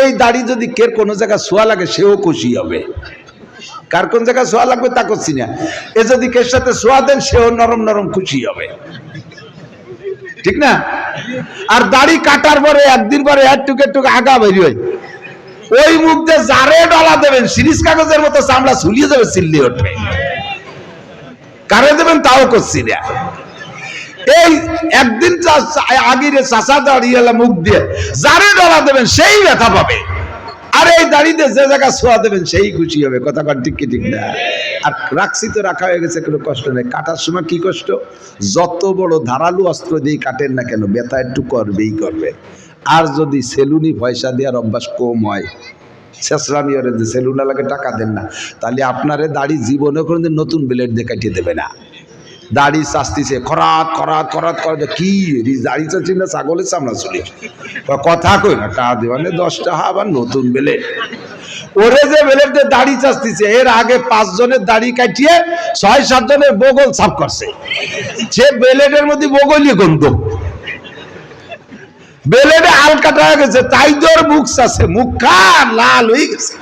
এই দাড়ি যদি কের কোনো জায়গায় শোয়া লাগে, সেও খুশি হবে। কার কোন জায়গায় শোয়া লাগবে তা করছি না। এ যদি কের সাথে শোয়া দেন, সেও নরম নরম খুশি হবে। ঠিক না? আর দাড়ি কাটার পরে, একদিন পরে একটুক একটুক আগা বেরি হয়। ওই মুখ দিয়ে জারে ডলা দেবেন, সিরিজ কাগজের মতো চামড়া ঝুলিয়ে যাবে চিল্লি উঠবে। কারে দেবেন, তাও করছি না। এই একদিন আগের চাষা দাঁড়িয়ে মুখ দিয়ে। যারে ডলা দেবেন সেই ব্যথা পাবে। আর এই দাড়িতে যে জায়গা ছোঁয়া দেবেন সেই খুশি হবে। কথা কন ঠিক কি, ঠিক না? আর রাখছি তো রাখা হয়ে গেছে, কোনো কষ্ট নেই। কাটার সময় কি কষ্ট? যত বড় ধারালু অস্ত্র দিয়ে কাটেন না কেন, ব্যথা একটু করবেই করবে। আর যদি সেলুনি পয়সা দেওয়ার অভ্যাস কম হয় শেষরামি ওরে যে সেলুনালাকে টাকা দেন না, তাহলে আপনারে দাড়ি জীবনে কোনোদিন নতুন ব্লেড দিয়ে কাটিয়ে দেবে না। দাড়ি চাস্তিছে খরাত খরাত খরাত খরাত কি দাড়ি চাচ্ছি না, ছাগলের সামনা চলে কথা কই না, টা দেওয়ানে দশটা আবার নতুন বেলে। ওরে যে দিয়ে দাড়ি চাস্তিছে এর আগে পাঁচ জনের দাড়ি কাটিয়ে ছয় সাত জনের বগল সাফ করছে। সে বেলেটের মধ্যে বগলই গন্ধ। বেলেটে আল কাটা গেছে তাই তোর মুখ আছে মুখ খা লাল হয়ে গেছে।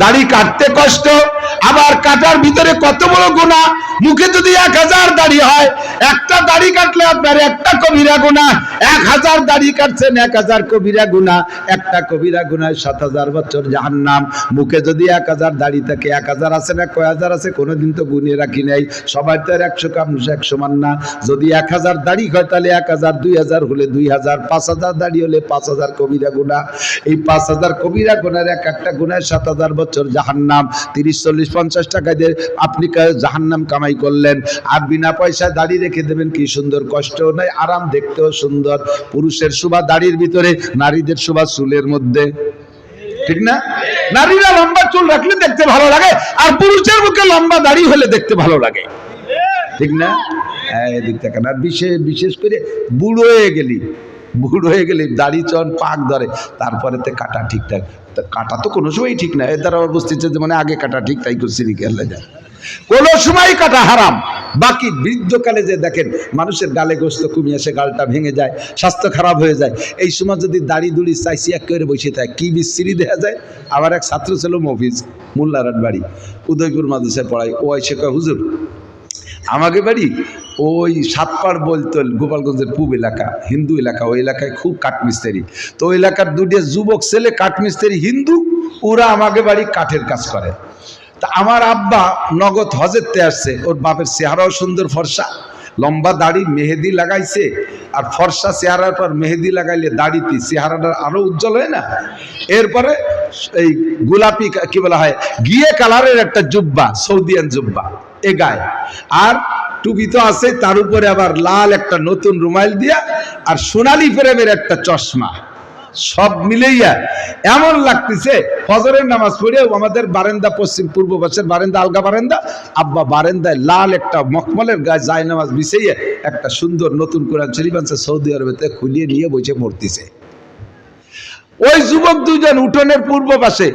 দাড়ি কাটতে কষ্ট, আবার কাটার ভিতরে কত বড় গুণা মুখে যদি এক হাজার দাড়ি হয়, একটা দাড়ি কাটলে আপনার একটা কবিরা গুণা এক হাজার দাড়ি কাটছেন, এক হাজার কবিরা গুণা একটা কবিরা গুণায় সাত হাজার বছর যাহার নাম মুখে যদি এক হাজার দাড়ি থাকে, এক হাজার আছে না, কয় হাজার আছে, কোনোদিন তো গুনিয়ে রাখি নাই। সবাই তো আর একশো কাম একশো মান না। যদি এক হাজার দাড়ি হয়, তাহলে এক হাজার, দুই হাজার হলে দুই হাজার, পাঁচ হাজার দাড়ি হলে পাঁচ হাজার কবিরা গুণা এই পাঁচ হাজার কবিরা গুণার এক একটা গুণায় সাত হাজার বছর জাহান্নাম। তিরিশ, চল্লিশ, পঞ্চাশ টাকা দিয়ে আপনি জাহান্নাম কামাই করলেন। আর বিনা পয়সায় দাড়ি রেখে দেবেন কি সুন্দর? কষ্টও নাই, আরাম দেখতেও সুন্দর। পুরুষের শোভা দাড়ির ভিতরে, নারীদের শোভা চুলের মধ্যে। ঠিক না? নারীরা লম্বা চুল রাখলে দেখতে ভালো লাগে, আর পুরুষের মুখে লম্বা দাড়ি হলে দেখতে ভালো লাগে। ঠিক না? আর বিশেষ বিশেষ করে বুড়ো হয়ে গেলি, বুড়ো হয়ে গেলি, দাড়ি চন পাক ধরে, তারপরে তো কাটা ঠিকঠাক কাটা তো কোনো সময়ই ঠিক না এর দ্বারা বুঝতেছে মানে আগে কাটা ঠিক তাই করছি আল্লাহ জানে। কোনো সময় কাটা হারাম। বাকি বৃদ্ধকালে যে দেখেন, মানুষের গালে গোস্ত কমিয়ে আসে, গালটা ভেঙে যায়, স্বাস্থ্য খারাপ হয়ে যায়। এই সময় যদি দাড়ি দুড়ি চাইছি, এক করে বসে থাকে, কি বিস্তৃতি দেখা যায়? আমার এক ছাত্র ছিল মফিজ মোল্লারাট বাড়ি, উদয়পুর মাদ্রাসায় পড়াই ও এসে কয়, হুজুর, আমাকে বাড়ি ওই সাতপাড় বলতল গোপালগঞ্জের পূব এলাকা, হিন্দু এলাকা, ওই এলাকায় খুব কাঠমিস্ত্রি। তো ওই এলাকার দুটো যুবক ছেলে কাঠমিস্ত্রি হিন্দু, ওরা আমাকে বাড়ি কাঠের কাজ করে। তা আমার আব্বা নগদ হজেরতে আসছে, ওর বাপের চেহারাও সুন্দর ফর্সা। লম্বা দাড়ি, মেহেদি লাগাইছে, আর ফর্সা চেহারার পর মেহেদি লাগাইলে দাড়িতে চেহারাটা আরও উজ্জ্বল হয় না? এরপরে এই গোলাপি কা- বলা হয়, গিয়ে কালারের একটা জুব্বা, সৌদিয়ান জুব্বা, এ গায়ে। আর টুপি তো আছে, তার উপরে আবার লাল একটা নতুন রুমাইল দিয়া, আর সোনালি ফ্রেমের একটা চশমা। সব মিলেইয়া এমন লাগতেছে, ফজরের নামাজ পড়েও আমাদের বারেন্দা, পশ্চিম, পূর্ব পাশের বারেন্দা, আলগা বারেন্দা, আব্বা বারেন্দায় লাল একটা মখমলের গায়ে যায় নামাজ বিছাইয়া একটা সুন্দর নতুন কোরআন শরীফ আনছে, সৌদি আরবেতে খুলিয়ে নিয়ে বসে মরতেছে। ওই যুবক দুইজন উঠোনের পূর্ব পাশে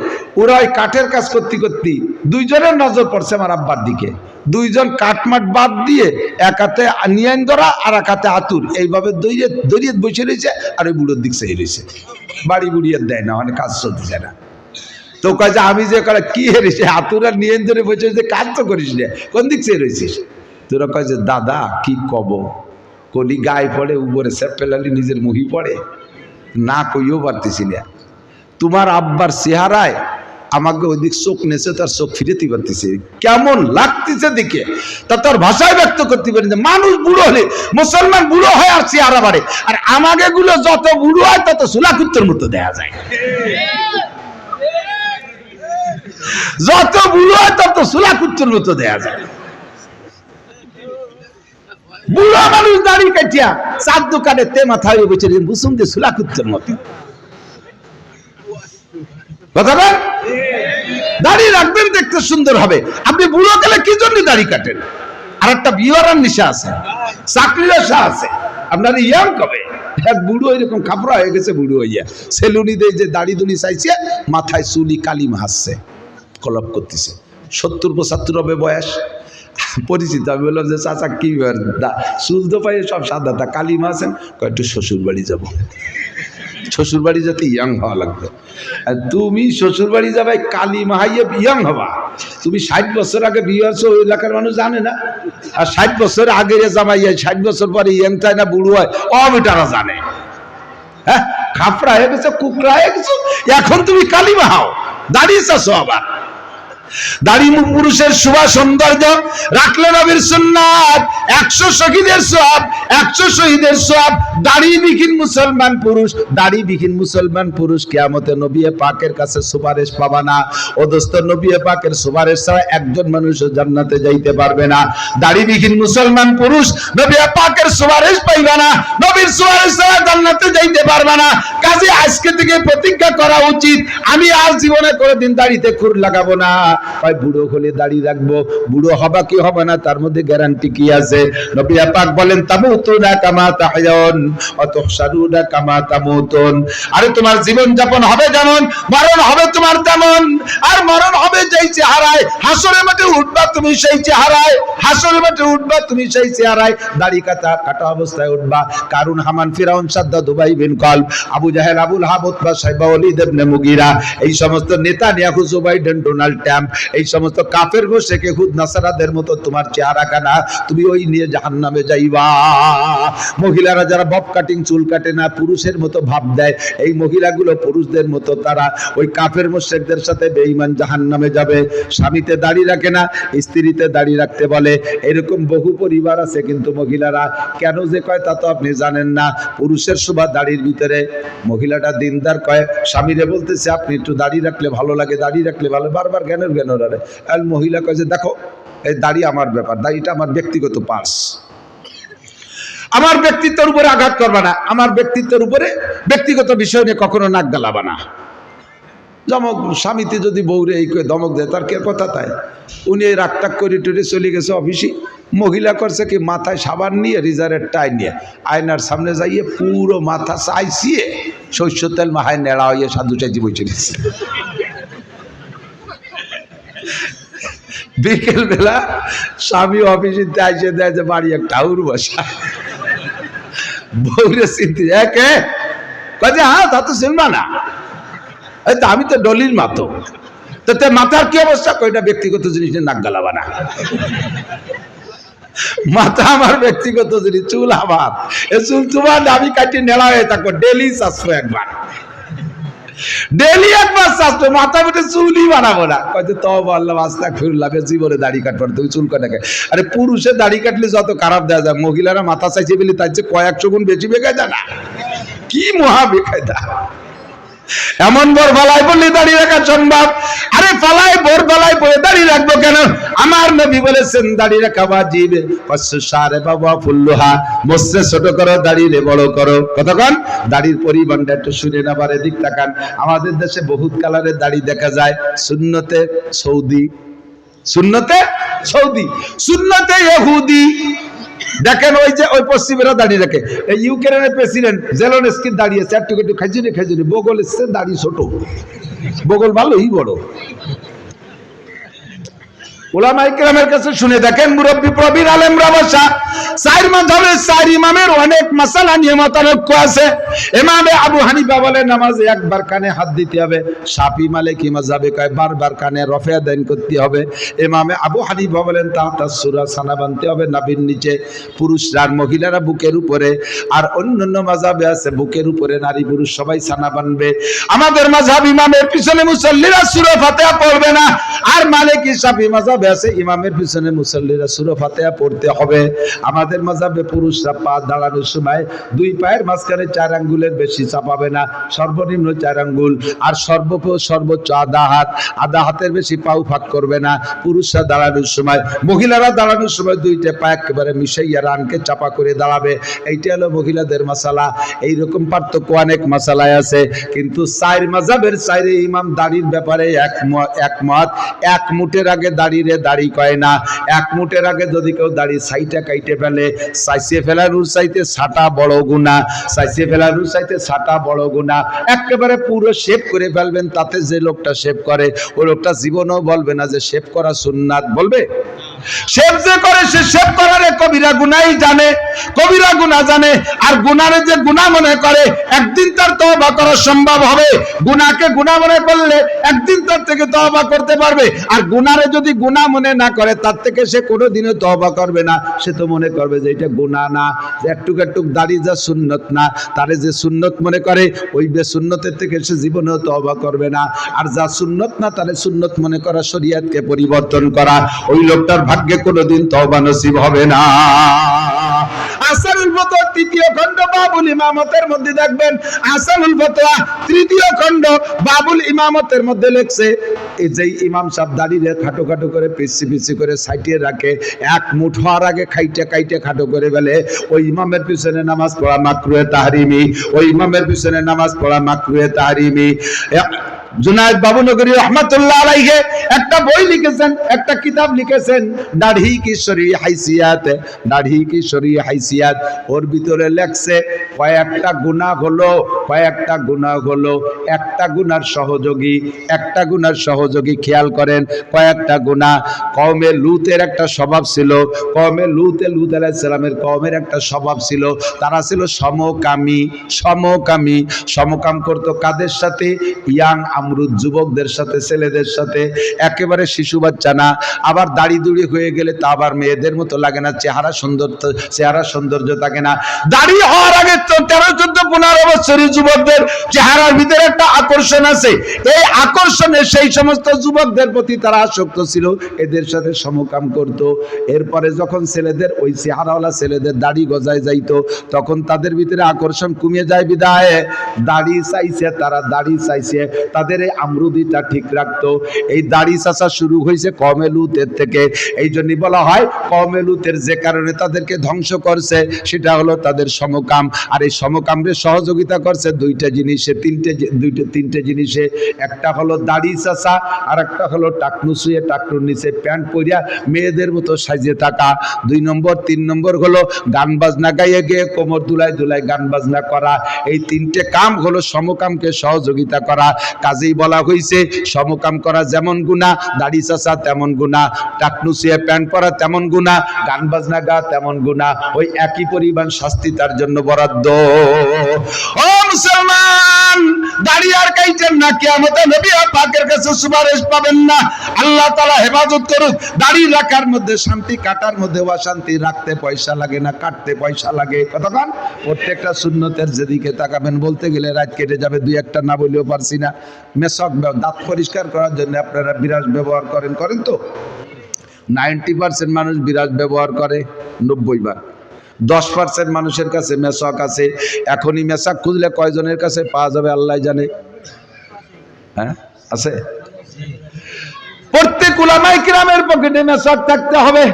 ওরা ওই কাঠের কাজ করতে করতে দুইজনের নজর পড়ছে আমার আব্বার দিকে। দুইজন কাঠমাট বাদ দিয়ে এক হাতে নিয়ান ধরা আর এক হাতে আতুর। এইভাবে দইয়ে দড়িয়ে বসে রয়েছে আর ওই বুড়োর দিক সেই রয়েছে। বাড়ি বুড়িয়ে দেয় না মানে কাজ চলতেছে না। তো যে, আমি যে করে কি হেরেছি আতুর আর নিয়ান ধরে বসে রয়েছে, কাজ তো করিস না। কোন দিক চেয়ে রয়েছিস? তোরা কয় যে, দাদা, কি কব? কলি গায়ে পড়ে, উপরে সেপেলালি নিজের মুহি পড়ে। না কইও পারতেছি না। তোমার আব্বার চেহারায় আমাকে ওইদিক চোখ নেছে তার চোখ ফিরেতে পারতেছে। কেমন লাগতেছে দেখে। তা তার ভাষায় ব্যক্ত করতে পারি না মানুষ বুড়ো হলে, মুসলমান বুড়ো হয় আর চেহারা আর আমাকে গুলো যত বুড়ো হয়, তত সুলাকুত্তর মতো দেখা যায়। যত বুড়ো হয়, তত সুলাকুত্তর মতো দেখা যায়। বুড়ো মানুষ দাড়ি কাটিয়া চার দোকানে তে মাথায় বসে বুসুম দিয়ে সুলাকুত্তর মতো। কথা বল। দাড়ি রাখবেন, দেখতে সুন্দর হবে। আপনি বুড়ো গেলে কি জন্য দাড়ি কাটেন? আর একটা বিয়ের নিশা আছে, চাকরির আশা আছে। আপনার ইয়াং কবে? এক বুড়ো এরকম খাপড়া হয়ে গেছে, বুড়ো হইয়া। সেলুনিদের যে দাড়ি দুড়ি চাইছে, মাথায় চুলি কালিম হাসছে, কলপ করতেছে। সত্তর পঁচাত্তর হবে বয়স। পরিচিত, আমি বললাম যে, চাচা, কি? চুল তো পাই সব সাদা, তা কালিমা আছেন কয়েকটু শ্বশুর বাড়ি যাব। শ্বশুর বাড়ি যাতে ইয়াং হওয়া লাগবে। আর তুমি শ্বশুর বাড়ি যাবে কালী মাহাইয়ে ইয়াং হবা। তুমি ষাট বছর আগে বিয়ে হয়েছো, ওই এলাকার মানুষ জানে না। আর ষাট বছর আগে জামাই হয় ষাট বছর পরে ইয়াং চায় না বুড়ো হয় অবিটারা জানে। হ্যাঁ খাপড়া হয়ে গেছে কুকড়া হয়ে গেছো এখন তুমি কালী মাহাও, দাঁড়িয়েছো আবার দাড়ি পুরুষের শুভ সৌন্দর্য। রাখলে নবীর সুন্নাত। একশো শহীদের সব একশো শহীদের সব দাড়ি বিহীন মুসলমান পুরুষ, দাড়ি বিহীন মুসলমান পুরুষ কেয়ামতে নবী পাকের কাছে সুপারিশ পাবা না। ও দোস্ত, নবী পাকের সুপারিশ ছাড়া একজন মানুষ জান্নাতে যাইতে পারবে না। দাড়ি বিহীন মুসলমান পুরুষ, নবী পাকের সুপারিশ পাইবে না। নবীর সুপারিশ ছাড়া জান্নাতে যাইতে পারবে না। কাজে আজকে থেকে প্রতিজ্ঞা করা উচিত। আমি আর জীবনে কোনোদিন দাড়িতে খুর লাগাবো না। হয় বুড়ো হলে দাড়ি রাখব। বুড়ো হবা কি হবে না, তার মধ্যে গ্যারান্টি কি আছে? নবী পাক বলেন, তামুতুনা কামা তাহয়ান অতহসারুনা কামা তামুতুন। আরে, তোমার জীবন যাপন হবে যেমন, মরণ হবে তোমার তেমন। আর মরণ হবে যেই চেহারায় হাসরে মাঠে উঠবা তুমি সেই চেহারায় হাসরে মাঠে উঠবা তুমি সেই চেহারায়। দাড়ি কাটা কাটা অবস্থায় উঠবা। কারুন হামান ফিরাউন, সাদ্দা দুবাই বিন কল আবু জাহেল, আবুল হাবত বা সাইবা অলি ইবনে মুগিরা। এই সমস্ত নেতা নিয়াহু জুবাইডেন ডোনাল্ড ট্রাম্প এই সমস্ত কাফের মোশেকে খুদ নাসারাদের মতো তোমার চেহারা কানা, তুমি ওই নিয়ে জাহান্নামে যাইবা। মহিলারা যারা বব কাটিং, চুল কাটে না, পুরুষের মতো ভাব দেয়, এই মহিলাগুলো পুরুষদের মতো তারা ওই কাফের মোশেকদের সাথে বেঈমান জাহান্নামে যাবে। স্বামীতে দাড়ি রাখে না, স্ত্রীতে দাড়ি রাখতে বলে। এরকম বহু পরিবার আছে কিন্তু মহিলারা, কেন যে কয় তা তো আপনি জানেন না। পুরুষের শোভা দাড়ির ভিতরে। মহিলাটা দিনদার কয়, স্বামীরে বলতেছে, আপনি একটু দাড়ি রাখলে ভালো লাগে, দাড়ি রাখলে ভালো বারবার জ্ঞানের জ্ঞানের আরে আর মহিলা কয় যে, দেখো, এই দাড়ি আমার ব্যাপার, দাড়িটা আমার ব্যক্তিগত পার্স। আমার ব্যক্তিত্বের উপরে আঘাত করবা না, আমার ব্যক্তিত্বের উপরে ব্যক্তিগত বিষয় নিয়ে কখনো নাক গালাবা না। জমক স্বামীতে যদি বউরে এই করে দমক দেয়, তার কে কথা তাই? উনি এই রাগটাক করে টুরে চলে গেছে অফিসে। মহিলা করছে কি, মাথায় সাবান নিয়ে, রিজারের টাই নিয়ে। আয়নার সামনে যাইয়ে পুরো মাথা চাইছিয়ে শস্য তেল মাহায় নেড়া হইয়ে সাধু চাইছি বসে গেছে। বিকেল বেলা স্বামী অফিসে আইসে দেয় যে বাড়ি একটা আউর বসা। বউরে চিনতে একে কাজে হ্যাঁ তা তো শুনবা না। আমি তো ডলির মাতো। তো তে মাথার কি অবস্থা? কয়টা ব্যক্তিগত জিনিস নিয়ে নাক গালাবা না। মাথা আমার ব্যক্তিগত জিনিস, চুল আমার। এ, চুল তোমার আমি কাটি নেড়া হয়ে থাকব। ডেলি চাষবো একবার। ডেলি একবার চাষবো মাথা পেটে চুলই বানাবো না। কয়তো তো বললাম আস্তা ফিরলাম জীবনে দাড়ি কাটবার তুমি চুল কাটাকে আরে, পুরুষে দাড়ি কাটলে যত খারাপ দেওয়া যায়, মহিলারা মাথা চাইছে বলে তার চেয়ে কয়েকশো গুণ বেশি বেকায় না? কি মহা বেকায়দা এমন বোর ফালাই বললি দাঁড়িয়ে রাখা সম্ভব। আরে ফালাই বোর ফালাই পরে দাঁড়িয়ে রাখব কেন? আমার নবী বলেছেন, দাঁড়িয়ে রাখা বাজিব সারে বাবা ফুল্লুহা। মসে ছোট করো, দাঁড়িয়ে বড় করো। কতক্ষণ দাড়ির পরিমাণটা একটু শুনে না পারে দিক তাকান। আমাদের দেশে বহুত কালারের দাড়ি দেখা যায়। শূন্যতে সৌদি। শূন্যতে সৌদি। শূন্যতে ইহুদি। দেখেন ওই যে, ওই পশ্চিমেরা দাঁড়িয়ে রাখে এই ইউক্রেনের প্রেসিডেন্ট জেলনস্কি দাঁড়িয়েছে একটু একটু খেজুরি খেজুরি বগল এসছে দাঁড়িয়ে ছোট। বগল ভালোই বড়। কাছে শুনে দেখেন, মুরব্বী প্রবীর চার মাঝাবে চার ইমামের অনেক আছে। আবু হানিফা বলে, নামাজে একবার কানে হাত দিতে হবে। কয়, বারবার কানে রফিয়া করতে হবে। আবু হানিফা বলেন, তা তার সূরা সানা বানতে হবে নিচে। পুরুষরা আর মহিলারা বুকের উপরে, আর অন্যান্য মাযহাবে আছে, বুকের উপরে নারী পুরুষ সবাই সানা বানবে। আমাদের মাঝাব ইমামের পিছনে মুসল্লিরা সূরা ফাতিহা পড়বে না, আর মালিকি সাফি মাযহাবে আছে ইমামের পিছনে মুসল্লিরা সূরা ফাতিহা পড়তে হবে। আমাদের মাযহাবে পুরুষরা পা দাঁড়ানোর সময় দুই পায়ের মাঝখানে চার আঙ্গুলের বেশি চাপাবে না, সর্বনিম্ন চার আঙ্গুল। আর সর্ব সর্বোচ্চ আধা হাত, আধা হাতের বেশি পাও ফাঁক করবে না। পুরুষরা দাঁড়ানোর সময়, মহিলারা দাঁড়ানোর সময় দুইটা পা একেবারে মিশাইয়া রানকে চাপা করে দাঁড়াবে। এইটা হলো মহিলাদের মশালা এইরকম পার্থক্য অনেক মশালায় আছে। কিন্তু চার মাজাবের চাইরে ইমাম দাড়ির ব্যাপারে একমত একমত এক মুটের আগে দাঁড়িয়ে দাড়ি কয় না, এক মুটের আগে যদি কেউ দাড়ি সাইটা কাইটে ফেলে সাইসে ফেলার চাইতে সাটা বড় গুণা সাইসে ফেলার চাইতে সাটা বড় গুণা। একেবারে পুরো শেপ করে ফেলবেন, তাতে যে লোকটা শেপ করে, ওই লোকটা জীবনও বলবে না যে শেপ করা সুন্নাত। বলবে? শেভ যে করে, সে শেভ করারে কবিরা গুনাই জানে, কবিরা গুনা জানে, আর গুনারে যে গুনাহ মনে করে, একদিন তার তওবা করা সম্ভব হবে। গুনাহকে গুনাহ মনে করলে একদিন তার থেকে তওবা করতে পারবে। আর গুনারে যদি গুনাহ মনে না করে, তার থেকে সে কোনোদিনও তওবা করবে না। সে তো মনে করবে যে এটা গুনাহ না, যে একটুক একটুক দাড়ি যা সুন্নত না, তারে যে সুন্নত মনে করে, ওই বে সুন্নতের থেকে সে জীবনেও তওবা করবে না। আর যা সুন্নত না, তারে সুন্নত মনে করা শরীয়তকে পরিবর্তন করা। ওই লোকটার ভাগ্যে কোনোদিন তওবা নসিব হবে না। আসানুল ফতোয়া তৃতীয় খণ্ড বাবুল ইমামতের মধ্যে দেখবেন। আসানুল ফতোয়া তৃতীয় খণ্ড বাবুল ইমামতের মধ্যে লেখছে, এই যে ইমাম সাহেব দাঁড়িয়ে খাটো খাটো করে পিসি পিসি করে সাইটিয়ে রাখে, এক মুঠ হওয়ার আগে খাইটে খাইটে খাটো করে ফেলে। ওই ইমামের পিছনে নামাজ পড়া মাকরুয়ে তাহরিমি, ওই ইমামের পিছনে নামাজ পড়া মাকরুয়ে তাহরিমি। জুনায়দ বাবু নগরী রহমাতুল্লাহ আলাইহে একটা বই লিখেছেন, একটা কিতাব লিখেছেন দাড়ি কি শরী হাইসিয়াত দাড়ি কি শরী হাইসিয়াত ওর ভিতরে লেখছে, কয়েকটা গুনাহ হলো, কয়েকটা গুনাহ হলো, একটা গুনার সহযোগী, একটা গুনার সহযোগী খেয়াল করেন, কয়েকটা গুনাহ কওমে লুতের একটা স্বভাব ছিল, কওমে লুতে, লুত আলাইহিস সালামের কওমের একটা স্বভাব ছিল, তারা ছিল সমকামী সমকামী, সমকাম করতো কাদের সাথে? ইয়াং আমরুদ যুবকদের সাথে, ছেলেদের সাথে, একেবারে শিশু বাচ্চা না। আবার দাড়ি দুড়ি হয়ে গেলে তা আবার মেয়েদের মতো লাগে না, চেহারা সৌন্দর্য চেহারা সৌন্দর্য থাকে না। দাড়ি হওয়ার আগে তেরো চোদ্দ পনেরো বছরের যুবকদের চেহারার ভিতরে একটা আকর্ষণ আছে। এই আকর্ষণে সেই সমস্ত যুবকদের প্রতি তারা আসক্ত ছিল, এদের সাথে সমকাম করত। এরপরে যখন ছেলেদের, ওই চেহারাওয়ালা ছেলেদের দাড়ি গজায় যাইতো, তখন তাদের ভিতরে আকর্ষণ কমিয়ে যায় বিদায়। দাড়ি চাইছে, তারা দাড়ি চাইছে, তাদের এই আমরুদিটা ঠিক রাখতো। এই দাড়ি চাষা শুরু হয়েছে কমেলুতের থেকে। এই জন্যই বলা হয় কমেলুতের যে কারণে তাদেরকে ধ্বংস করছে, সেটা হলো তাদের সমকাম। আর এই সমকামরে সহযোগিতা করছে দুইটা জিনিসে, তিনটে দুইটা, তিনটে জিনিসে। একটা হলো দাড়ি চাষা আর একটা হলো টাকনু শুয়ে টাকনুর নিচে প্যান্ট পরিয়া মেয়েদের মতো সাজিয়ে থাকা। দুই নম্বর, তিন নম্বর হলো গান বাজনা গাইয়ে গিয়ে কোমর দুলাই দুলাই গান বাজনা করা। এই তিনটে কাম হলো সমকামকে সহযোগিতা করা। কাজেই বলা হয়েছে সমকাম করা যেমন গুণা দাড়ি চাষা তেমন গুণা টাকনু শুয়ে প্যান্ট পরা তেমন গুণা গান বাজনা গা তেমন গুণা ওই একই পরিমাণ শাস্তি তার জন্য বরাদ্দ। ও মুসলমান, দাড়ি আর কাইছেন না, কিয়ামতে নবী পাকের কাছে সুপারিশ পাবেন না। আল্লাহ তাআলা হেফাজত করুক, দাড়ি রাখার মধ্যে শান্তি, কাটার মধ্যে অশান্তি, রাখতে পয়সা লাগে না, কাটতে পয়সা লাগে। কতক্ষণ প্রত্যেকটা সুন্নতের যেদিকে তাকাবেন, বলতে গেলে রাত কেটে যাবে, দুই একটা না বলেও পারছি না। মেসক, দাঁত পরিষ্কার করার জন্য আপনারা বিরাজ ব্যবহার করেন করেন তো? নাইনটি পার্সেন্ট মানুষ বিরাজ ব্যবহার করে, নব্বই বার। দশ পার্সেন্ট মানুষের কাছে মেসক আছে, এখনই মেসাক খুঁজলে কয়জনের কাছে পাওয়া যাবে আল্লাহ জানে। হ্যাঁ? আছে? প্রত্যেক উলামাই কিরামের পকেটে মেসক থাকতে হবে।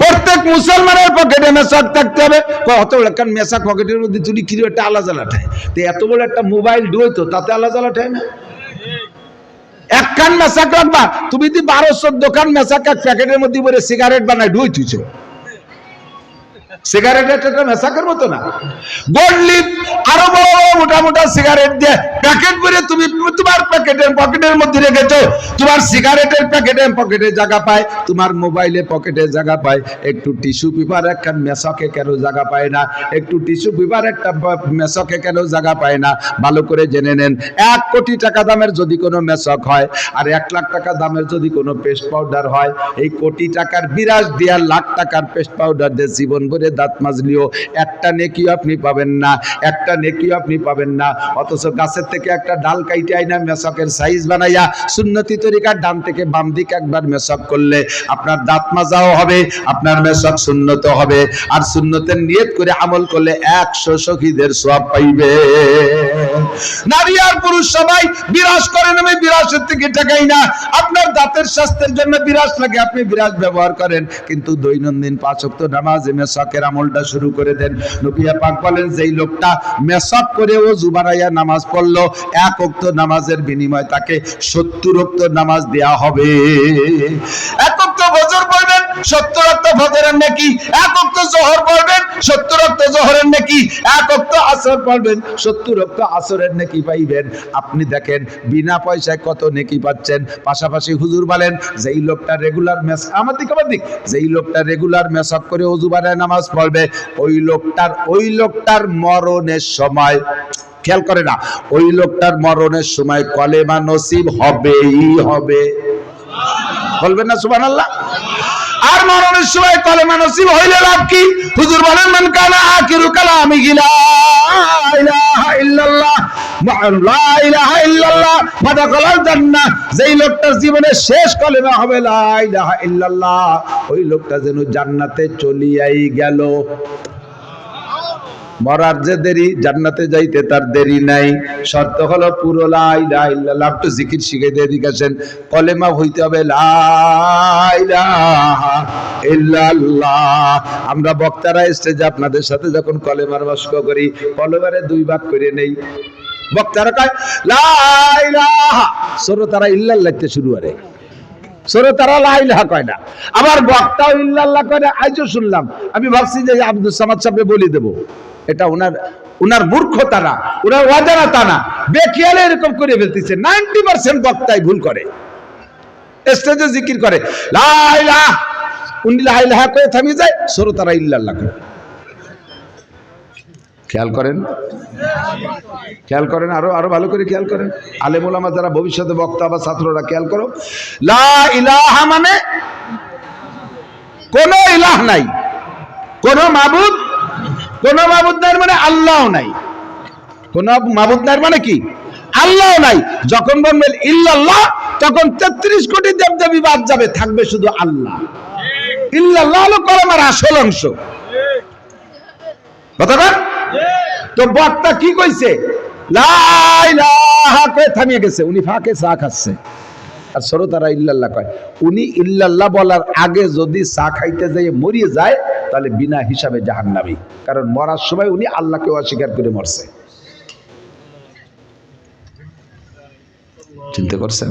প্রত্যেক মুসলমানের পকেটে মেসাক থাকতে হবে। অত বড় একটা মেসাক পকেটের মধ্যে তুলি কি একটা আলাদা জ্বালাঠায় তো এত বড় একটা মোবাইল ডুয়েতো তাতে আলাদা জ্বালাঠায় না? এক কান মেসাক রাখবা, তুমি যদি বারো চোদ্দ কান মেসাক এক প্যাকেটের মধ্যে বলে সিগারেট বানায় ডুই তুইছো সিগারেট একটা মেসাকের মতো না। গোল্ডলিপ আরও বড় মোটা মোটা সিগারেট দিয়ে। প্যাকেট ভরে তুমি তোমার প্যাকেটের পকেটের মধ্যে রেখেছো। তোমার সিগারেটের প্যাকেটে পকেটে জায়গা পায়, তোমার মোবাইলে পকেটে জায়গা পায়। একটু টিস্যু পেপার একটা মেশকে কেন জায়গা পায় না? একটু টিস্যু পেপার একটা মেশকে কেন জায়গা পায় না? ভালো করে জেনে নেন। এক কোটি টাকা দামের যদি কোনো মেশক হয়, আর এক লাখ টাকা দামের যদি কোনো পেস্ট পাউডার হয়, এই কোটি টাকার বিরাজ দিয়া লাখ টাকার পেস্ট পাউডার দিয়ে জীবন ভরে দাঁত মাজলিও। একটা নেকিও আপনি পাবেন না, একটা নেকিও আপনি পাবেন না। অথচ গাছের থেকে একটা ডাল কাইটে আইনা মেসকের সাইজ বানাইয়া সুন্নতি তরিকার ডান থেকে বাম দিকে একবার মেসক করলে আপনার দাঁত মাজাও হবে, আপনার মেসক সুন্নত হবে। আর সুন্নতের নিয়ত করে আমল করলে একশো শহীদের সব পাইবে। নারী আর পুরুষ সবাই বিরাজ করেন আমি বিরাসের থেকে টাকাই না। আপনার দাঁতের স্বাস্থ্যের জন্য বিরাজ লাগে, আপনি বিরাজ ব্যবহার করেন। কিন্তু দৈনন্দিন পাঁচ ওয়াক্ত নামাজে মেসকের আমলটা শুরু করে দেন। নবিয়া পাক বলেন, যেই লোকটা মেসক করে ও জুবারাইয়া নামাজ পড়ল এক ওক্ত নামাজের বিনিময়ে তাকে সত্তর ওক্ত নামাজ দেয়া হবে। এক ওক্ত বছর পড়বেন, সত্তর রক্ত ফজরের নাকি? এক অক্ত জোহর পড়বেন, সত্তর রক্ত জোহরের নাকি? এক অক্ত আসর পড়বেন, সত্তর রক্ত আসরের নাকি পাইবেন? আপনি দেখেন, বিনা পয়সায় কত নেকি পাচ্ছেন। পাশাপাশি হুজুর বলেন, যেই লোকটা রেগুলার মেস আমার দিক আমার দিক, যেই লোকটা রেগুলার মেসআপ করে অজু বানায় নামাজ পড়বে, ওই লোকটার ওই লোকটার মরণের সময় খেয়াল করে না, ওই লোকটার মরণের সময় কলেমা নসিব হবেই হবে। বলবেন না সুবান আল্লাহ আর মরণের সময় কলেমা নসিব হইলে লাভ কি? হুজুর বলেন, মান কানা আখিরু কালামি গিলা যেই লোকটার জীবনের শেষ কলেমা হবে ওই লোকটা যেন জান্নাতে চলিয়াই গেল। মরার যে দেরি, জান্নাতে যাইতে তার দেরি নাই। শর্ত হলো পুরো লা ইলাহা ইল্লাল্লাহ, একটু জিকির শিখে দিয়ে দিকে আসেন। কলেমা হইতে হবে আমরা বক্তারা স্টেজে আপনাদের সাথে যখন কলেমার বাস্ক করি, কলেমারে দুই ভাগ করে নেই। বক্তারা কয়, লা ইলাহা। শ্রোতারা ইল্লাল্লাহ লিখতে শুরু করে। শ্রোতারা লা ইলাহা কয় না। আবার বক্তাও ইল্লাল্লাহ কয় না আজও শুনলাম। আমি ভাবছি যে আব্দুল সামাদ সাহেব বলে দেবো। এটা ওনার ওনার মূর্খতা না ওনার অজানাতা না বেখিয়ালে এরকম করে ফেলতেছে, নাইনটি পার্সেন্ট বক্তাই ভুল করে। স্টেজে জিকির করে উনি লা ইলাহা করে থামিয়ে যায় করে। খেয়াল করেন? খেয়াল করেন? আরও আরও ভালো করে খেয়াল করেন? আলেম ওলামা যারা ভবিষ্যতে বক্তা বা ছাত্ররা, খেয়াল করো। লা ইলাহা মানে কোন ইলাহ নাই, কোন মাবুদ কোন মাবুদ নাই মানে আল্লাহ নাই। কোন মাবুদ নাই মানে কি? আল্লাহ নাই। যখন বলবেন ইল্লাল্লাহ, তখন তেত্রিশ কোটি দেবদেবী বাদ যাবে, থাকবে শুধু আল্লাহ। ইল্লাল্লাহ হলো কলমার আসল অংশ? তো বক্তা কি কইছে? থামিয়ে গেছে। উনি ফাঁকে চা খাচ্ছে। আর শ্রোতারা ইল্লাল্লাহ কয়। উনি ইল্লাল্লাহ বলার আগে যদি চা খাইতে যাই মরিয়ে যায় তাহলে বিনা হিসাবে জাহান্নামী। কারণ মরার সময় উনি আল্লাহকে অস্বীকার করে মরছে। চিন্তা করছেন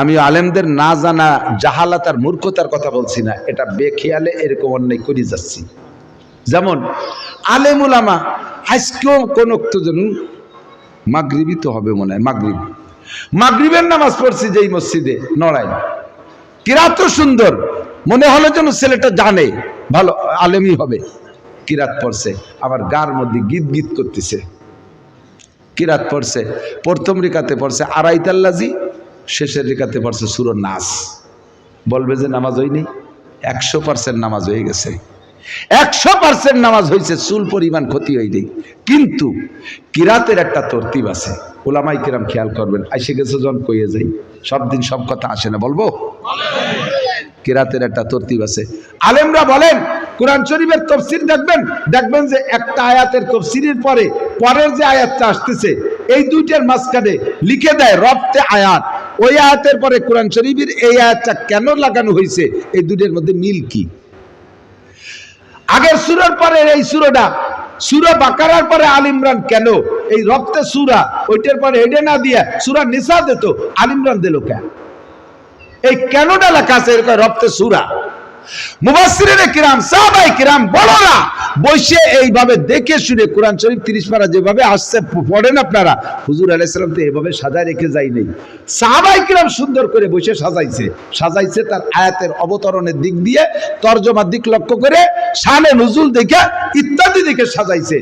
আমি আলেমদের না জানা জাহালাত আর মূর্খতার কথা বলছি না, এটা বেখেয়ালে এরকম অন্যায় করে যাচ্ছি। যেমন আলেম উলামা আজকেও কোন জন মাগরিবই তো হবে মনে হয়, মাগরিব। মাগরিবের নামাজ পড়ছি যেই মসজিদে নড়াই কিরাত সুন্দর। মনে হলো যেন ছেলেটা জানে, ভালো, আলেমই হবে। কিরাত পড়ছে, আবার গার মধ্যে গীত গীত করতেছে। কিরাত পড়ছে, প্রথম রেখাতে পড়ছে আড়াইতাল্লাজি শেষের রেখাতে পড়ছে সুর নাচ বলবে যে নামাজ হয়নি, একশো পার্সেন্ট নামাজ হয়ে গেছে। একশো পার্সেন্ট নামাজ হয়েছে, চুল পরিমাণ ক্ষতি হয়নি। কিন্তু কিরাতের একটা তরতিব আছে, ওলামাই কিরাম খেয়াল করবেন, আইসে গেছে জন কইয়ে যাই সব দিন সব কথা আসে না, বলব? কিরাতের একটা তরতিব আছে। আলেমরা বলেন, কোরআন শরীফের তফসির দেখবেন দেখবেন যে একটা আয়াতের তফসিরের পরে, পরের যে আয়াতটা আসতেছে, এই দুইটার মাঝখানে লিখে দেয় রপ্তে আয়াত। ওই আয়াতের পরে কোরআন শরীফের এই আয়াতটা কেন লাগানো হয়েছে? এই দুইটার মধ্যে মিল কি? আগের সুরের পরে এই সুরটা, সুরা বাকারার পরে আল ইমরান কেন? এই রক্তে সুরা, ওইটার পরে হেডে না দিয়া সুরা নিসা দিত, আল ইমরান দিল কেন এই লেখা আছে? এরকম রক্তে সুরা। কিরাম কিরাম এইভাবে দেখে শুনে কোরআন তিরিশ যেভাবে আসছে আপনারা। তো এভাবে সাজায় রেখে কিরাম সুন্দর করে সাজাইছে। সাজাইছে তার আয়াতের অবতরণের দিক দিয়ে, তর্জমার দিক লক্ষ্য করে শানে নজুল দেখে ইত্যাদি দেখে সাজাইছে।